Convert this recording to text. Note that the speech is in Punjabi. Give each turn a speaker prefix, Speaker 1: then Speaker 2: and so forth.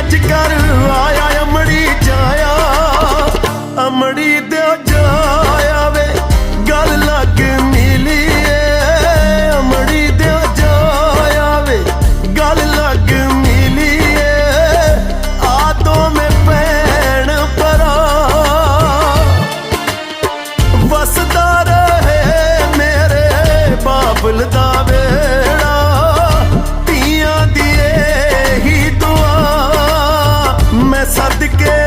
Speaker 1: ਅੱਜ ਕਰ ਆਇਆ, ਅਮੜੀ ਜਾਇਆ, ਅਮੜੀ ਦੇ ਜਾਇਆ ਵੇ। ਗੱਲ ਲੱਗ ਮਿਲੀ ਏ, ਅਮੜੀ ਦੇ ਜਾਇਆ ਵੇ। ਗੱਲ ਲੱਗ ਮਿਲੀ ਏ, ਆ ਤੋ ਮੈਂ ਪੈਣ ਪਰਾ ਵਸਦਾ ਰਹੇ ਮੇਰੇ ਬਾਬਲ ਦਾ ਵੇ। ਸਦਕੇ